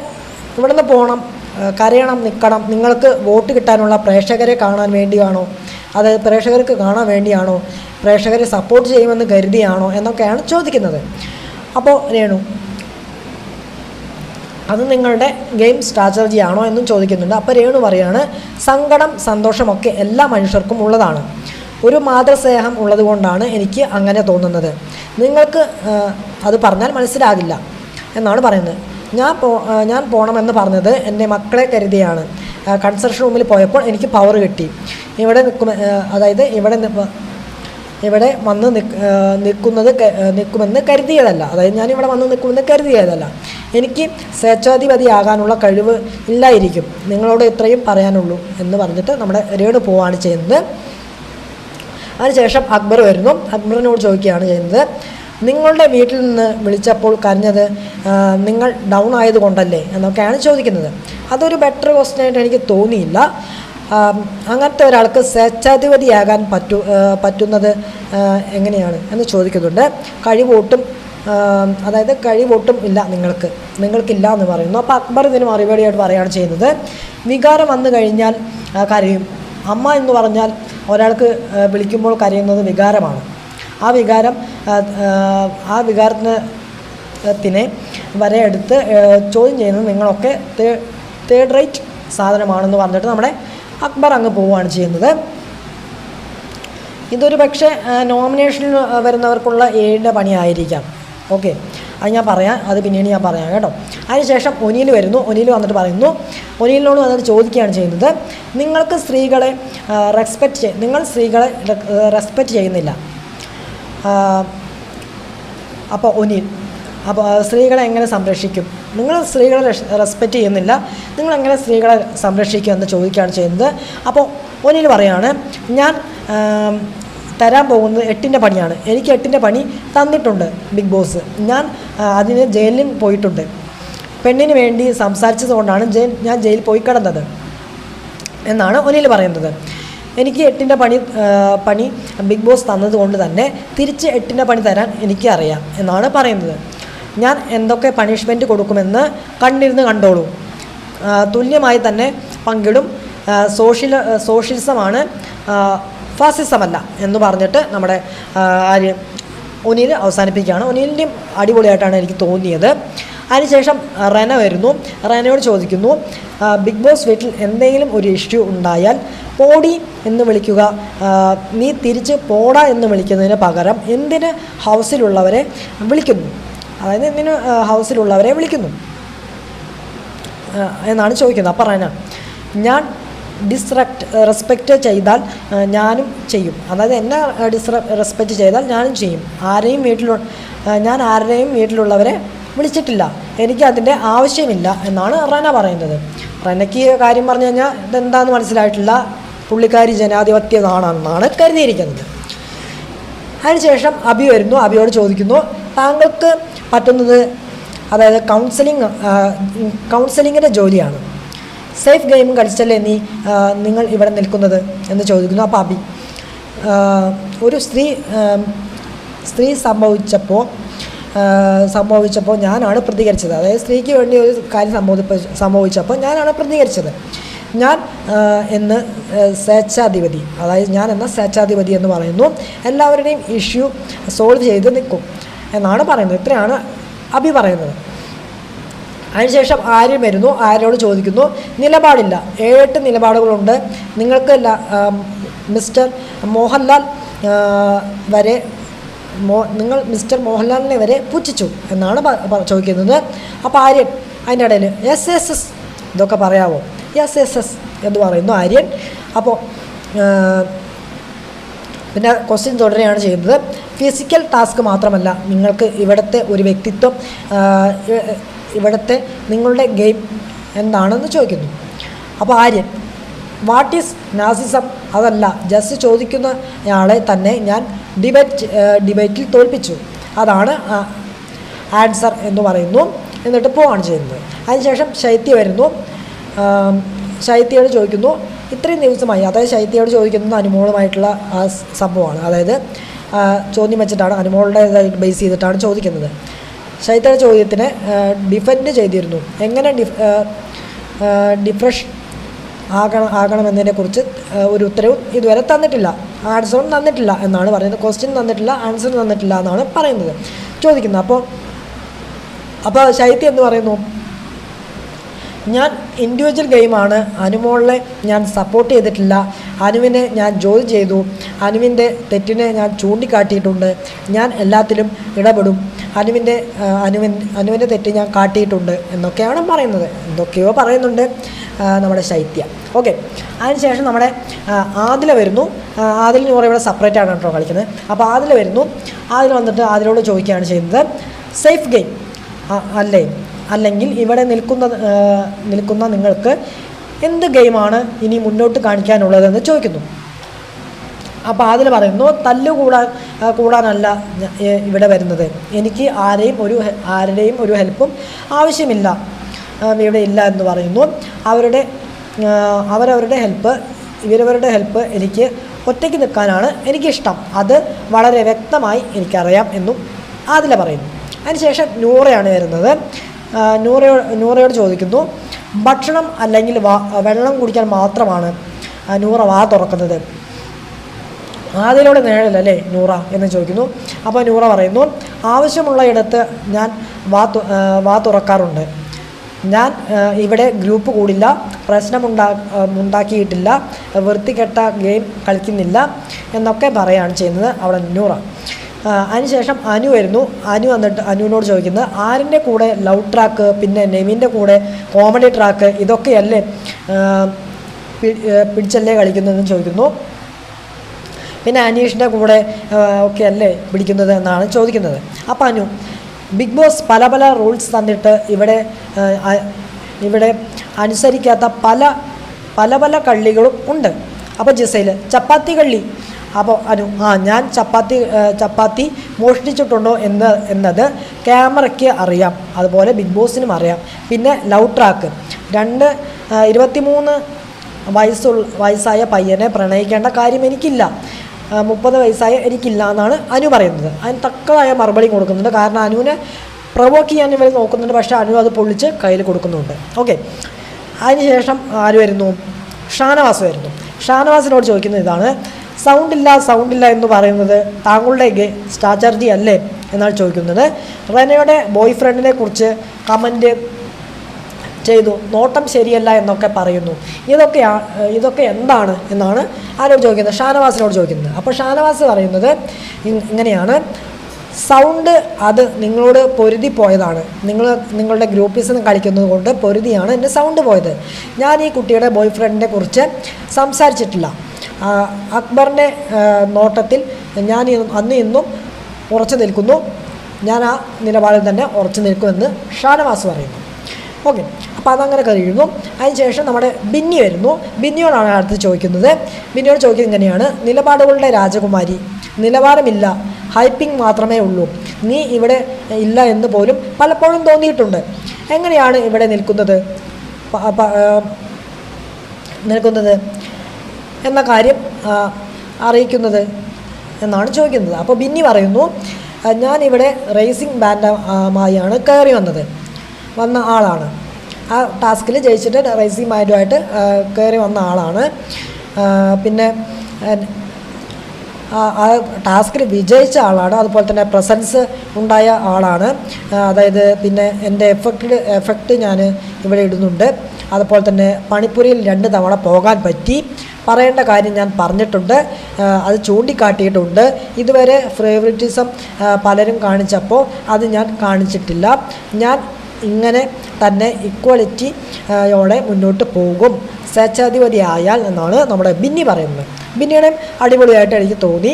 ഇവിടുന്ന് പോകണം കരയണം നിൽക്കണം നിങ്ങൾക്ക് വോട്ട് കിട്ടാനുള്ള പ്രേക്ഷകരെ കാണാൻ വേണ്ടിയാണോ? അത് പ്രേക്ഷകർക്ക് കാണാൻ വേണ്ടിയാണോ? പ്രേക്ഷകരെ സപ്പോർട്ട് ചെയ്യുമെന്ന് കരുതിയാണോ? എന്നൊക്കെയാണ് ചോദിക്കുന്നത്. അപ്പോൾ രേണു അത് നിങ്ങളുടെ ഗെയിം സ്ട്രാറ്റജി ആണോ? എന്നും ചോദിക്കുന്നുണ്ട്. അപ്പോൾ രേണു പറയാണ് സങ്കടം സന്തോഷമൊക്കെ എല്ലാ മനുഷ്യർക്കും ഉള്ളതാണ്. ഒരു മാതൃസ്നേഹം ഉള്ളതുകൊണ്ടാണ് എനിക്ക് അങ്ങനെ തോന്നുന്നത്. നിങ്ങൾക്ക് അത് പറഞ്ഞാൽ മനസ്സിലാകില്ല എന്നാണ് പറയുന്നത്. ഞാൻ പോ ഞാൻ പോകണമെന്ന് പറഞ്ഞത് എന്റെ മക്കളെ കരുതിയാണ്. കൺസ്ട്രക്ഷൻ റൂമിൽ പോയപ്പോൾ എനിക്ക് പവർ കിട്ടി. ഇവിടെ നിൽക്കും അതായത് ഇവിടെ ഇവിടെ വന്ന് നിൽക്കുന്നത് നിൽക്കുമെന്ന് കരുതിയതല്ല. അതായത് ഞാൻ ഇവിടെ വന്ന് നിൽക്കുമെന്ന് കരുതിയതല്ല. എനിക്ക് സ്വേച്ഛാധിപതിയാകാനുള്ള കഴിവ് ഇല്ലായിരിക്കും. നിങ്ങളോട് ഇത്രയും പറയാനുള്ളൂ എന്ന് പറഞ്ഞിട്ട് നമ്മുടെ രേണു പോവാണ് ചെയ്യുന്നത്. അതിനുശേഷം അക്ബർ വരുന്നു. അക്ബറിനോട് ചോദിക്കുകയാണ് ചെയ്യുന്നത് നിങ്ങളുടെ വീട്ടിൽ നിന്ന് വിളിച്ചപ്പോൾ കരഞ്ഞത് നിങ്ങൾ ഡൗൺ ആയതുകൊണ്ടല്ലേ? എന്നൊക്കെയാണ് ചോദിക്കുന്നത്. അതൊരു ബെറ്റർ ക്വസ്റ്റ്യൻ ആയിട്ട് എനിക്ക് തോന്നിയില്ല. അങ്ങനത്തെ ഒരാൾക്ക് സ്വേച്ഛാധിപതിയാകാൻ പറ്റു പറ്റുന്നത് എങ്ങനെയാണ് എന്ന് ചോദിക്കുന്നുണ്ട്. കഴിവോട്ടും അതായത് കഴിവൊട്ടും ഇല്ല നിങ്ങൾക്ക്. നിങ്ങൾക്കില്ല എന്ന് പറയുന്നു. അപ്പോൾ അക്ബർ ഇതിന് മറുപടിയായിട്ട് പറയുകയാണ് ചെയ്യുന്നത് വികാരം വന്നു കഴിഞ്ഞാൽ കരയും. അമ്മ എന്ന് പറഞ്ഞാൽ ഒരാൾക്ക് വിളിക്കുമ്പോൾ കരയുന്നത് വികാരമാണ്. ആ വികാരം ആ വികാരത്തിന് ത്തിനെ വരെ എടുത്ത് ചോദ്യം ചെയ്യുന്നത് നിങ്ങളൊക്കെ തേർഡ് റേറ്റ് സാധനമാണെന്ന് പറഞ്ഞിട്ട് നമ്മുടെ അക്ബർ അങ്ങ് പോവുകയാണ് ചെയ്യുന്നത്. ഇതൊരു പക്ഷേ നോമിനേഷനിൽ വരുന്നവർക്കുള്ള ഏഴിന്റെ പണിയായിരിക്കാം. ഓക്കെ. അത് ഞാൻ പറയാം. അത് പിന്നീട് ഞാൻ പറയാം കേട്ടോ. അതിനുശേഷം ഒനിയിൽ വരുന്നു. ഒനിയിൽ വന്നിട്ട് പറയുന്നു ഒനിയിലിനോട് വന്നിട്ട് ചോദിക്കുകയാണ് ചെയ്യുന്നത് നിങ്ങൾക്ക് സ്ത്രീകളെ റെസ്പെക്റ്റ് നിങ്ങൾ സ്ത്രീകളെ റെസ്പെക്റ്റ് ചെയ്യുന്നില്ല. അപ്പോൾ ഒനിൽ അപ്പോൾ സ്ത്രീകളെ എങ്ങനെ സംരക്ഷിക്കും? നിങ്ങൾ സ്ത്രീകളെ റെസ്പെക്റ്റ് ചെയ്യുന്നില്ല. നിങ്ങൾ എങ്ങനെ സ്ത്രീകളെ സംരക്ഷിക്കും? എന്ന് ചോദിക്കുകയാണ് ചെയ്യുന്നത്. അപ്പോൾ ഒനിൽ പറയാണ് ഞാൻ തരാൻ പോകുന്നത് എട്ടിന്റെ പണിയാണ്. എനിക്ക് എട്ടിന്റെ പണി തന്നിട്ടുണ്ട് ബിഗ് ബോസ്. ഞാൻ അതിന് ജയിലിൽ പോയിട്ടുണ്ട്. പെണ്ണിന് വേണ്ടി സംസാരിച്ചത് കൊണ്ടാണ് ജയിൽ ഞാൻ ജയിലിൽ പോയി കിടന്നത് എന്നാണ് ഒനിൽ പറയുന്നത്. എനിക്ക് എട്ടിന്റെ പണി പണി ബിഗ് ബോസ് തന്നതുകൊണ്ട് തന്നെ തിരിച്ച് എട്ടിന്റെ പണി തരാൻ എനിക്ക് അറിയാം എന്നാണ് പറയുന്നത്. ഞാൻ എന്തൊക്കെ പണിഷ്മെന്റ് കൊടുക്കുമെന്ന് കണ്ടിരുന്ന് കണ്ടോളൂ. തുല്യമായി തന്നെ പങ്കിടും. സോഷ്യൽ സോഷ്യലിസമാണ് ഫാസിസമല്ല എന്ന് പറഞ്ഞിട്ട് നമ്മുടെ ആര്യ ഒനിൽ അവസാനിപ്പിക്കുകയാണ്. ഒനിലിന്റെയും അടിപൊളിയായിട്ടാണ് എനിക്ക് തോന്നിയത്. അതിനുശേഷം റെന വരുന്നു. റെനയോട് ചോദിക്കുന്നു ബിഗ് ബോസ് വീട്ടിൽ എന്തെങ്കിലും ഒരു ഇഷ്യൂ ഉണ്ടായാൽ പോടി എന്ന് വിളിക്കുക. നീ തിരിച്ച് പോടാ എന്ന് വിളിക്കുന്നതിന് പകരം എന്തിന് ഹൗസിലുള്ളവരെ വിളിക്കുന്നു? അതായത് എന്തിന് ഹൗസിലുള്ളവരെ വിളിക്കുന്നു? എന്നാണ് ചോദിക്കുന്നത്. അപ്പം റെന ഞാൻ ഡിസ്റെക്ട് റെസ്പെക്റ്റ് ചെയ്താൽ ഞാനും ചെയ്യും. അതായത് എന്നെ ഡിസ്റ റെസ്പെക്റ്റ് ചെയ്താൽ ഞാനും ചെയ്യും. ആരെയും വീട്ടിലു ഞാൻ ആരുടെയും വീട്ടിലുള്ളവരെ വിളിച്ചിട്ടില്ല. എനിക്ക് അതിന്റെ ആവശ്യമില്ല എന്നാണ് റന പറയുന്നത്. റനയ്ക്ക് കാര്യം പറഞ്ഞു കഴിഞ്ഞാൽ ഇതെന്താണെന്ന് മനസ്സിലായിട്ടില്ല. പുള്ളിക്കാരി ജനാധിപത്യതാണെന്നാണ് കരുതിയിരിക്കുന്നത്. അതിനുശേഷം അബി വരുന്നു. അബിയോട് ചോദിക്കുന്നു താങ്കൾക്ക് പറ്റുന്നത് അതായത് കൗൺസിലിംഗ് കൗൺസിലിങ്ങിന്റെ ജോലിയാണ്. സേഫ് ഗെയിം കളിച്ചല്ലേ നീ നിങ്ങൾ ഇവിടെ നിൽക്കുന്നത് എന്ന് ചോദിക്കുന്നു അപ്പോൾ അബി ഒരു സ്ത്രീ സ്ത്രീ സംഭവിച്ചപ്പോൾ സംഭവിച്ചപ്പോൾ ഞാനാണ് പ്രതികരിച്ചത്. അതായത് സ്ത്രീക്ക് വേണ്ടി ഒരു കാര്യം സംഭവിപ്പ സംഭവിച്ചപ്പോൾ ഞാനാണ് പ്രതികരിച്ചത്. ഞാൻ എന്ന് സ്വേച്ഛാധിപതി അതായത് ഞാൻ എന്ന സ്വേച്ഛാധിപതി എന്ന് പറയുന്നു എല്ലാവരുടെയും ഇഷ്യൂ സോൾവ് ചെയ്ത് നിൽക്കും എന്നാണ് പറയുന്നത്. ഇത്രയാണ് അഭി പറയുന്നത്. അതിനുശേഷം ആര്യം വരുന്നു? ആരോട് ചോദിക്കുന്നു? നിലപാടില്ല. ഏഴെട്ട് നിലപാടുകളുണ്ട്. നിങ്ങൾക്ക് മിസ്റ്റർ മോഹൻലാൽ വരെ മോ നിങ്ങൾ മിസ്റ്റർ മോഹൻലാലിനെ വരെ പുച്ഛിച്ചു എന്നാണ് ചോദിക്കുന്നത്. അപ്പോൾ ആര്യൻ അതിന്റെ ഇടയിൽ എസ് എസ് എസ് ഇതൊക്കെ പറയാമോ എസ് എസ് എസ് എന്ന് പറയുന്നു ആര്യൻ. അപ്പോൾ പിന്നെ ക്വസ്റ്റ്യൻ തുടരുകയാണ് ചെയ്യുന്നത്. ഫിസിക്കൽ ടാസ്ക് മാത്രമല്ല നിങ്ങൾക്ക് ഇവിടുത്തെ ഒരു വ്യക്തിത്വം ഇവിടുത്തെ നിങ്ങളുടെ ഗെയിം എന്താണെന്ന് ചോദിക്കുന്നു. അപ്പോൾ ആര്യൻ വാട്ട് ഈസ് നാസിസം അതല്ല ജസ്റ്റ് ചോദിക്കുന്നയാളെ തന്നെ ഞാൻ ഡിബേറ്റ് ഡിബേറ്റിൽ തോൽപ്പിച്ചു. അതാണ് ആൻസർ എന്ന് പറയുന്നു. എന്നിട്ട് പോവാണ് ചെയ്യുന്നത്. അതിനുശേഷം ശൈത്യ വരുന്നു. ശൈത്യയോട് ചോദിക്കുന്നു ഇത്രയും ദിവസമായി അതായത് ശൈത്യയോട് ചോദിക്കുന്നത് അനുമോളുമായിട്ടുള്ള ആ സംഭവമാണ്. അതായത് ചോദ്യം വെച്ചിട്ടാണ് അനുമോളുടെ ബേസ് ചെയ്തിട്ടാണ് ചോദിക്കുന്നത്. ശൈത്യയുടെ ചോദ്യത്തിനെ ഡിഫെൻഡ് ചെയ്തിരുന്നു. എങ്ങനെ ഡിഫ് ഡിഫ്രഷ് ആകണം ആകണമെന്നതിനെക്കുറിച്ച് കുറിച്ച് ഒരു ഉത്തരവും ഇതുവരെ തന്നിട്ടില്ല. ആൻസറും തന്നിട്ടില്ല എന്നാണ് പറയുന്നത്. ക്വസ്റ്റ്യൻ തന്നിട്ടില്ല ആൻസർ തന്നിട്ടില്ല എന്നാണ് പറയുന്നത്. ചോദിക്കുന്നത്. അപ്പോൾ അപ്പോൾ ശൈത്യം എന്ന് പറയുന്നു ഞാൻ ഇൻഡിവിജ്വൽ ഗെയിമാണ് അനുമോളിനെ ഞാൻ സപ്പോർട്ട് ചെയ്തിട്ടില്ല. അനുവിനെ ഞാൻ ജോലി ചെയ്തു. അനുവിന്റെ തെറ്റിനെ ഞാൻ ചൂണ്ടിക്കാട്ടിയിട്ടുണ്ട്. ഞാൻ എല്ലാത്തിലും ഇടപെടും. അനുവിന്റെ അനുവിൻ അനുവിന്റെ തെറ്റ് ഞാൻ കാട്ടിയിട്ടുണ്ട് എന്നൊക്കെയാണ് പറയുന്നത്. എന്തൊക്കെയോ പറയുന്നുണ്ട് നമ്മുടെ ശൈത്യ. ഓക്കെ അതിനുശേഷം നമ്മുടെ ആദില വരുന്നു. ആ, ആദിൽ എന്ന് ഇവിടെ സെപ്പറേറ്റ് ആണ് കേട്ടോ കളിക്കുന്നത്. അപ്പോൾ ആദില വരുന്നു. ആദിൽ വന്നിട്ട് ആദിലോട് ചോദിക്കുകയാണ് ചെയ്യുന്നത്. സേഫ് ഗെയിം അല്ലേ? അല്ലെങ്കിൽ ഇവിടെ നിൽക്കുന്ന നിൽക്കുന്ന നിങ്ങൾക്ക് എന്ത് ഗെയിമാണ് ഇനി മുന്നോട്ട് കാണിക്കാനുള്ളതെന്ന് ചോദിക്കുന്നു. അപ്പോൾ അതിൽ പറയുന്നു തല്ലു കൂടാൻ കൂടാനല്ല ഇവിടെ വരുന്നത്. എനിക്ക് ആരെയും ഒരു ആരുടെയും ഒരു ഹെൽപ്പും ആവശ്യമില്ല. ഇവിടെ ഇല്ല എന്ന് പറയുന്നു. അവരുടെ അവരവരുടെ ഹെൽപ്പ് ഇവരവരുടെ ഹെൽപ്പ് എനിക്ക് ഒറ്റയ്ക്ക് നിൽക്കാനാണ് എനിക്കിഷ്ടം. അത് വളരെ വ്യക്തമായി എനിക്കറിയാം എന്നും ആദില പറയുന്നു. അതിനുശേഷം നൂറയാണ് വരുന്നത്. നൂറയോ നൂറയോട് ചോദിക്കുന്നു. ഭക്ഷണം അല്ലെങ്കിൽ വെള്ളം കുടിക്കാൻ മാത്രമാണ് നൂറ വാ തുറക്കുന്നത്. ആദിലോട് നേഴലല്ലേ നൂറ എന്ന് ചോദിക്കുന്നു. അപ്പോൾ നൂറ പറയുന്നു ആവശ്യമുള്ള ഇടത്ത് ഞാൻ വാ വാ തുറക്കാറുണ്ട്. ഞാൻ ഇവിടെ ഗ്രൂപ്പ് കൂടില്ല പ്രശ്നമുണ്ടാ ഉണ്ടാക്കിയിട്ടില്ല വൃത്തികെട്ട ഗെയിം കളിക്കുന്നില്ല എന്നൊക്കെ പറയുകയാണ് ചെയ്യുന്നത് അവിടെ നൂറ. അതിനുശേഷം അനു വരുന്നു. അനു വന്നിട്ട് അനുവിനോട് ചോദിക്കുന്നത് ആരിന്റെ കൂടെ ലവ് ട്രാക്ക് പിന്നെ നെവിന്റെ കൂടെ കോമഡി ട്രാക്ക് ഇതൊക്കെയല്ലേ പിടിച്ചല്ലേ കളിക്കുന്നതെന്ന് ചോദിക്കുന്നു. പിന്നെ അനീഷിന്റെ കൂടെ ഒക്കെ അല്ലേ പിടിക്കുന്നത് എന്നാണ് ചോദിക്കുന്നത്. അപ്പോൾ അനു ബിഗ് ബോസ് പല പല റൂൾസ് തന്നിട്ട് ഇവിടെ ഇവിടെ അനുസരിക്കാത്ത പല പല പല കള്ളികളും ഉണ്ട്. അപ്പോൾ ജിസയിൽ ചപ്പാത്തി കള്ളി അപ്പോൾ അനു ആ ഞാൻ ചപ്പാത്തി ചപ്പാത്തി മോഷ്ടിച്ചിട്ടുണ്ടോ എന്ന് എന്നത് ക്യാമറയ്ക്ക് അറിയാം. അതുപോലെ ബിഗ് ബോസിനും അറിയാം. പിന്നെ ലവ് ട്രാക്ക് രണ്ട് ഇരുപത്തിമൂന്ന് വയസ്സുള്ള വയസ്സായ പയ്യനെ പ്രണയിക്കേണ്ട കാര്യം എനിക്കില്ല. മുപ്പത് വയസ്സായ എനിക്കില്ല എന്നാണ് അനു പറയുന്നത്. അതിന് തക്കതായ മറുപടി കൊടുക്കുന്നുണ്ട്. കാരണം അനുവിനെ പ്രൊവോക്ക് ചെയ്യാൻ ഇവർ നോക്കുന്നുണ്ട്. പക്ഷേ അനു അത് പൊള്ളിച്ച് കയ്യിൽ കൊടുക്കുന്നുണ്ട്. ഓക്കെ അതിനുശേഷം ആര് വരുന്നു? ഷാനവാസ് വരുന്നു. ഷാനവാസിനോട് ചോദിക്കുന്നത് ഇതാണ്. സൗണ്ട് ഇല്ല സൗണ്ട് ഇല്ല എന്ന് പറയുന്നത് താങ്കളുടെ സ്ട്രാറ്റജി അല്ലേ എന്നാണ് ചോദിക്കുന്നത്. റെനയുടെ ബോയ് ഫ്രണ്ടിനെ കുറിച്ച് കമന്റ് ചെയ്തു. നോട്ടം ശരിയല്ല എന്നൊക്കെ പറയുന്നു. ഇതൊക്കെ ഇതൊക്കെ എന്താണ് എന്നാണ് ആരോട് ചോദിക്കുന്നത്. ഷാനവാസിനോട് ചോദിക്കുന്നത്. അപ്പോൾ ഷാനവാസ് പറയുന്നത് ഇങ്ങനെയാണ്. സൗണ്ട് അത് നിങ്ങളോട് പൊരുതി പോയതാണ്. നിങ്ങൾ നിങ്ങളുടെ ഗ്രൂപ്പീസിൽ കളിക്കുന്നത് കൊണ്ട് പൊരുതിയാണ് എന്റെ സൗണ്ട് പോയത്. ഞാൻ ഈ കുട്ടിയുടെ ബോയ് ഫ്രണ്ടിനെ കുറിച്ച് സംസാരിച്ചിട്ടില്ല. അക്ബറിന്റെ നോട്ടത്തിൽ ഞാൻ അന്ന് ഇന്നും ഉറച്ചു നിൽക്കുന്നു. ഞാൻ ആ നിലപാടിൽ തന്നെ ഉറച്ചു നിൽക്കുമെന്ന് ഷാനവാസ് പറയുന്നു. ഓക്കെ അപ്പോൾ അതങ്ങനെ കഴിയുന്നു. അതിനുശേഷം നമ്മുടെ ബിന്നി വരുന്നു. ബിന്നിയോടാണ് അടുത്ത് ചോദിക്കുന്നത്. ബിന്നിയോട് ചോദിക്കുന്നത് ഇങ്ങനെയാണ്. നിലപാടുകളുടെ രാജകുമാരി നിലവാരമില്ല ഹൈപ്പിംഗ് മാത്രമേ ഉള്ളൂ. നീ ഇവിടെ ഇല്ല എന്ന് പോലും പലപ്പോഴും തോന്നിയിട്ടുണ്ട്. എങ്ങനെയാണ് ഇവിടെ നിൽക്കുന്നത്? നിൽക്കുന്നത്? എന്ന കാര്യം അറിയിക്കുന്നത് എന്നാണ് ചോദിക്കുന്നത്. അപ്പോൾ ബിന്നി പറയുന്നു ഞാനിവിടെ റേസിംഗ് ബാൻഡുമായാണ് കയറി വന്നത്. വന്ന ആളാണ്. ആ ടാസ്കിൽ ജയിച്ചിട്ട് റേസിംഗ് ബാൻഡുമായിട്ട് കയറി വന്ന ആളാണ്. പിന്നെ ആ ടാസ്കിൽ വിജയിച്ച ആളാണ്. അതുപോലെ തന്നെ പ്രസൻസ് ഉണ്ടായ ആളാണ്. അതായത് പിന്നെ എന്റെ എഫക്റ്റ് എഫക്റ്റ് ഞാൻ ഇവിടെ ഇടുന്നുണ്ട്. അതുപോലെ തന്നെ പണിപ്പുരിയിൽ രണ്ട് തവണ പോകാൻ പറ്റി. പറയേണ്ട കാര്യം ഞാൻ പറഞ്ഞിട്ടുണ്ട്. അത് ചൂണ്ടിക്കാട്ടിയിട്ടുണ്ട്. ഇതുവരെ ഫേവറിറ്റിസം പലരും കാണിച്ചപ്പോൾ അത് ഞാൻ കാണിച്ചിട്ടില്ല. ഞാൻ ഇങ്ങനെ തന്നെ ഇക്വാലിറ്റി യോടെ മുന്നോട്ട് പോകും. സ്വേച്ഛാധിപതി ആയാൽ എന്നാണ് നമ്മുടെ ബിന്നി പറയുന്നത്. ബിന്നിയുടെ അടിപൊളിയായിട്ട് എനിക്ക് തോന്നി.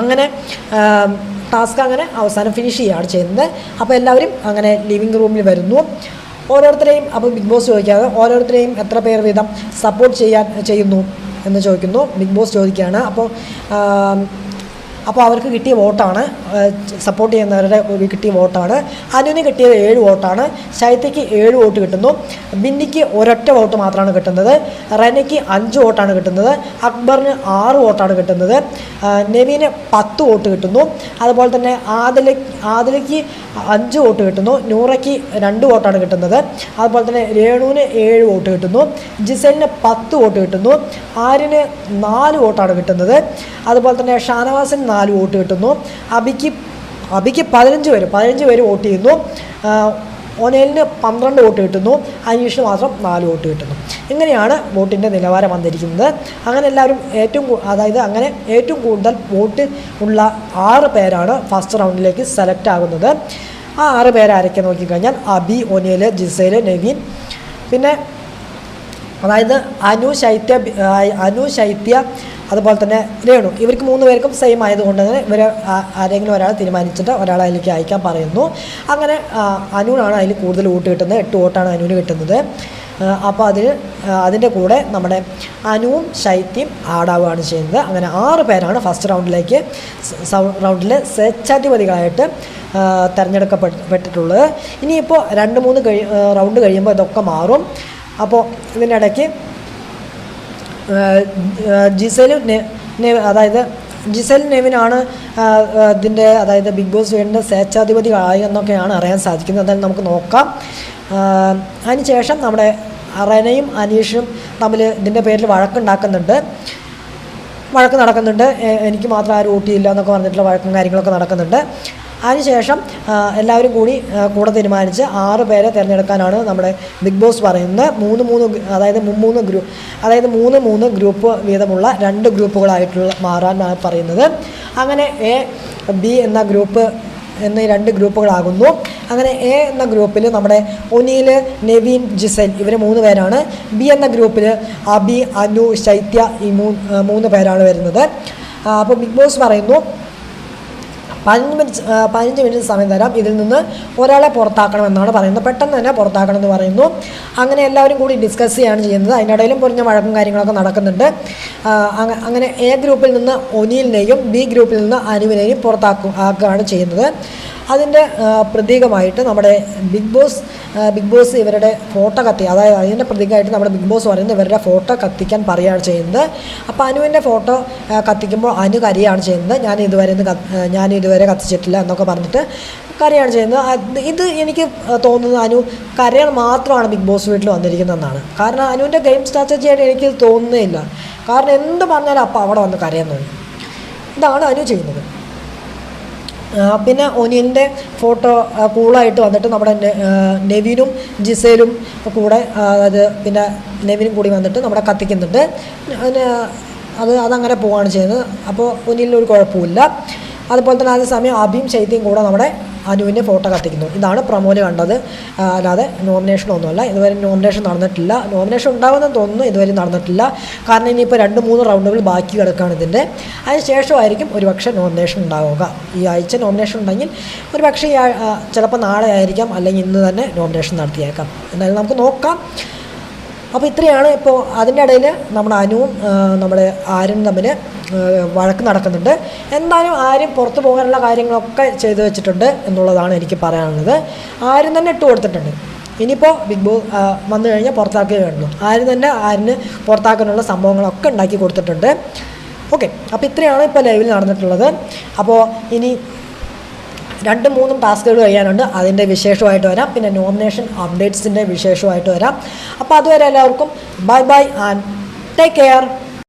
അങ്ങനെ ടാസ്ക് അങ്ങനെ അവസാനം ഫിനിഷ് ചെയ്യുകയാണ് ചെയ്യുന്നത്. അപ്പോൾ എല്ലാവരും അങ്ങനെ ലിവിങ് റൂമിൽ വരുന്നു. ഓരോരുത്തരെയും അപ്പോൾ ബിഗ് ബോസ് ചോദിക്കാതെ ഓരോരുത്തരെയും എത്ര പേർ വീതം സപ്പോർട്ട് ചെയ്യാൻ ചെയ്യുന്നു എന്ന് ചോദിക്കുന്നു. ബിഗ് ബോസ് ചോദിക്കുകയാണ്. അപ്പോൾ അപ്പോൾ അവർക്ക് കിട്ടിയ വോട്ടാണ് സപ്പോർട്ട് ചെയ്യുന്നവരുടെ കിട്ടിയ വോട്ടാണ്. അനുവിന് കിട്ടിയത് ഏഴ് വോട്ടാണ് ശൈത്യയ്ക്ക് ഏഴ് വോട്ട് കിട്ടുന്നു ബിന്നിക്ക് ഒരൊറ്റ വോട്ട് മാത്രമാണ് കിട്ടുന്നത് റനയ്ക്ക് അഞ്ച് വോട്ടാണ് കിട്ടുന്നത് അക്ബറിന് ആറ് വോട്ടാണ് കിട്ടുന്നത് നവീന് പത്ത് വോട്ട് കിട്ടുന്നു അതുപോലെ തന്നെ ആദില ആദിലയ്ക്ക് അഞ്ച് വോട്ട് കിട്ടുന്നു നൂറയ്ക്ക് രണ്ട് വോട്ടാണ് കിട്ടുന്നത് അതുപോലെ തന്നെ രേണുവിന് ഏഴ് വോട്ട് കിട്ടുന്നു ജിസലിന് പത്ത് വോട്ട് കിട്ടുന്നു ആരിന് നാല് വോട്ടാണ് കിട്ടുന്നത് അതുപോലെ തന്നെ ഷാനവാസിന് നാല് വോട്ട് കിട്ടുന്നു. അബിക്ക് അബിക്ക് പതിനഞ്ച് പേര് പതിനഞ്ച് പേര് വോട്ട് ചെയ്യുന്നു. ഒനേലിന് പന്ത്രണ്ട് വോട്ട് കിട്ടുന്നു. അനീഷിന് മാത്രം നാല് വോട്ട് കിട്ടുന്നു. ഇങ്ങനെയാണ് വോട്ടിന്റെ നിലവാരം വന്നിരിക്കുന്നത്. അങ്ങനെ എല്ലാവരും ഏറ്റവും അതായത് അങ്ങനെ ഏറ്റവും കൂടുതൽ വോട്ട് ഉള്ള ആറ് പേരാണ് ഫസ്റ്റ് റൗണ്ടിലേക്ക് സെലക്ട് ആകുന്നത്. ആ ആറ് പേരാരൊക്കെ നോക്കിക്കഴിഞ്ഞാൽ അബി ഒനേൽ ജിസേൽ നവീൻ. പിന്നെ അതായത് അനുശൈത്യ അനുശൈത്യ അനു ശൈത്യ അതുപോലെ തന്നെ രേണു. ഇവർക്ക് മൂന്ന് പേർക്കും സെയിം ആയതുകൊണ്ട് തന്നെ ഇവർ ആരെങ്കിലും ഒരാൾ തീരുമാനിച്ചിട്ട് ഒരാളെ അതിലേക്ക് അയക്കാൻ പറയുന്നു. അങ്ങനെ അനുവിനാണ് അതിൽ കൂടുതൽ വോട്ട് കിട്ടുന്നത്. എട്ട് വോട്ടാണ് അനുവിന് കിട്ടുന്നത്. അപ്പോൾ അതിൽ അതിന്റെ കൂടെ നമ്മുടെ അനുവും ശൈത്യം ആടാവുകയാണ് ചെയ്യുന്നത്. അങ്ങനെ ആറ് പേരാണ് ഫസ്റ്റ് റൗണ്ടിലേക്ക് റൗണ്ടിൽ സ്വേച്ഛാധിപതികളായിട്ട് തിരഞ്ഞെടുക്കപ്പെട്ടിട്ടുള്ളത് ഇനിയിപ്പോൾ രണ്ട് മൂന്ന് കഴി റൗണ്ട് കഴിയുമ്പോൾ ഇതൊക്കെ മാറും. അപ്പോൾ ഇതിനിടയ്ക്ക് നെ അതായത് ജിസൽ നെവിനാണ് ഇതിന്റെ അതായത് ബിഗ് ബോസ് വീടിന്റെ സ്വേച്ഛാധിപതികളായി എന്നൊക്കെയാണ് അറിയാൻ സാധിക്കുന്നത്. എന്തായാലും നമുക്ക് നോക്കാം. അതിനുശേഷം നമ്മുടെ അറനയും അനീഷും തമ്മിൽ ഇതിന്റെ പേരിൽ വഴക്കുണ്ടാക്കുന്നുണ്ട്. വഴക്ക് നടക്കുന്നുണ്ട്. എനിക്ക് മാത്രം ആരും ഊട്ടിയില്ല എന്നൊക്കെ പറഞ്ഞിട്ടുള്ള വഴക്കും കാര്യങ്ങളൊക്കെ നടക്കുന്നുണ്ട്. അതിനുശേഷം എല്ലാവരും കൂടി കൂടെ തീരുമാനിച്ച് ആറ് പേരെ തിരഞ്ഞെടുക്കാനാണ് നമ്മുടെ ബിഗ് ബോസ് പറയുന്നത്. മൂന്ന് മൂന്ന് അതായത് മൂന്ന് ഗ്രൂപ്പ് അതായത് മൂന്ന് മൂന്ന് ഗ്രൂപ്പ് വീതമുള്ള രണ്ട് ഗ്രൂപ്പുകളായിട്ടുള്ള മാറാനാണ് പറയുന്നത്. അങ്ങനെ എ ബി എന്ന ഗ്രൂപ്പ് എന്നീ രണ്ട് ഗ്രൂപ്പുകളാകുന്നു. അങ്ങനെ എ എന്ന ഗ്രൂപ്പിൽ നമ്മുടെ ഒനീൽ നെവീൻ ജിസൽ ഇവർ മൂന്ന് പേരാണ്. ബി എന്ന ഗ്രൂപ്പിൽ അബി അനു ശൈത്യ ഈ മൂന്ന് പേരാണ് വരുന്നത്. അപ്പോൾ ബിഗ് ബോസ് പറയുന്നു പതിനഞ്ച് മിനിറ്റ് പതിനഞ്ച് മിനിറ്റ് സമയം തരാം. ഇതിൽ നിന്ന് ഒരാളെ പുറത്താക്കണമെന്നാണ് പറയുന്നത്. പെട്ടെന്ന് തന്നെ പുറത്താക്കണം എന്ന് പറയുന്നു. അങ്ങനെ എല്ലാവരും കൂടി ഡിസ്കസ് ചെയ്യുകയാണ് ചെയ്യുന്നത്. അതിനിടയിലും പൊരിഞ്ഞ വഴക്കും കാര്യങ്ങളൊക്കെ നടക്കുന്നുണ്ട്. അങ്ങനെ എ ഗ്രൂപ്പിൽ നിന്ന് ഒനിയിലിനെയും ബി ഗ്രൂപ്പിൽ നിന്ന് അനുവിനെയും പുറത്താക്കും ആക്കുകയാണ് ചെയ്യുന്നത്. അതിന്റെ പ്രതീകമായിട്ട് നമ്മുടെ ബിഗ് ബോസ് ബിഗ് ബോസ് ഇവരുടെ ഫോട്ടോ കത്തി അതായത് അതിന്റെ പ്രതീകമായിട്ട് നമ്മുടെ ബിഗ് ബോസ് പറയുന്നത് ഇവരുടെ ഫോട്ടോ കത്തിക്കാൻ പറയുകയാണ് ചെയ്യുന്നത്. അപ്പോൾ അനുവിന്റെ ഫോട്ടോ കത്തിക്കുമ്പോൾ അനു കരിയാണ് ചെയ്യുന്നത്. ഞാൻ ഇതുവരെ ഇത് ഞാൻ ഇതുവരെ കത്തിച്ചിട്ടില്ല എന്നൊക്കെ പറഞ്ഞിട്ട് കരയാണ് ചെയ്യുന്നത്. ഇത് എനിക്ക് തോന്നുന്നത് അനു കരയാൻ മാത്രമാണ് ബിഗ് ബോസ് വീട്ടിൽ വന്നിരിക്കുന്നതെന്നാണ്. കാരണം അനുവിന്റെ ഗെയിം സ്ട്രാറ്റജി ആയിട്ട് എനിക്ക് തോന്നുന്നേ ഇല്ല. കാരണം എന്ത് പറഞ്ഞാലും അപ്പോൾ അവിടെ വന്ന് കരയാൻ ഇതാണ് അനു ചെയ്യുന്നത്. പിന്നെ ഒനിയന്റെ ഫോട്ടോ കൂളായിട്ട് വന്നിട്ട് നമ്മുടെ നെവിനും ജിസേലും കൂടെ അത് പിന്നെ നെവിനും കൂടി വന്നിട്ട് നമ്മുടെ കത്തിക്കുന്നുണ്ട്. അത് അതങ്ങനെ പോവുകയാണ് ചെയ്യുന്നത്. അപ്പോൾ ഒനിയനിലൊരു കുഴപ്പമില്ല അതുപോലെ തന്നെ അതേസമയം അബിയും ശൈത്യം കൂടെ നമ്മുടെ അനുവിന്റെ ഫോട്ടോ കത്തിക്കുന്നു. ഇതാണ് പ്രമോൽ കണ്ടത്. അല്ലാതെ നോമിനേഷൻ ഒന്നുമല്ല. ഇതുവരെ നോമിനേഷൻ നടന്നിട്ടില്ല. നോമിനേഷൻ ഉണ്ടാകുമെന്ന് തോന്നുന്നു. ഇതുവരെ നടന്നിട്ടില്ല. കാരണം ഇനിയിപ്പോൾ രണ്ട് മൂന്ന് റൗണ്ടുകൾ ബാക്കി കിടക്കുകയാണ് ഇതിന്റെ. അതിന് ശേഷമായിരിക്കും ഒരുപക്ഷെ നോമിനേഷൻ ഉണ്ടാവുക. ഈ ആഴ്ച നോമിനേഷൻ ഉണ്ടെങ്കിൽ ഒരുപക്ഷെ ചിലപ്പോൾ നാളെ ആയിരിക്കാം. അല്ലെങ്കിൽ ഇന്ന് തന്നെ നോമിനേഷൻ നടത്തിയേക്കാം. എന്നാലും നമുക്ക് നോക്കാം. അപ്പോൾ ഇത്രയാണ് ഇപ്പോൾ അതിന്റെ ഇടയിൽ നമ്മുടെ അനുവും നമ്മുടെ ആരും തമ്മിൽ വഴക്ക് നടക്കുന്നുണ്ട്. എന്തായാലും ആരും പുറത്തു പോകാനുള്ള കാര്യങ്ങളൊക്കെ ചെയ്തു വെച്ചിട്ടുണ്ട് എന്നുള്ളതാണ് എനിക്ക് പറയാനുള്ളത്. ആരും തന്നെ ഇട്ട് കൊടുത്തിട്ടുണ്ട്. ഇനിയിപ്പോൾ ബിഗ് ആ, വന്നു കഴിഞ്ഞാൽ പുറത്താക്കുക വേണ്ടു ആരും തന്നെ ആരിന് പുറത്താക്കാനുള്ള സംഭവങ്ങളൊക്കെ ഉണ്ടാക്കി കൊടുത്തിട്ടുണ്ട്. ഓക്കെ അപ്പോൾ ഇത്രയാണ് ഇപ്പോൾ ലൈവിൽ നടന്നിട്ടുള്ളത്. അപ്പോൾ ഇനി രണ്ടും മൂന്നും ടാസ്കുകൾ കഴിയാനുണ്ട്. അതിന്റെ വിശേഷമായിട്ട് വരാം. പിന്നെ നോമിനേഷൻ അപ്ഡേറ്റ്സിന്റെ വിശേഷമായിട്ട് വരാം. അപ്പോൾ അതുവരെ എല്ലാവർക്കും bye bye and take care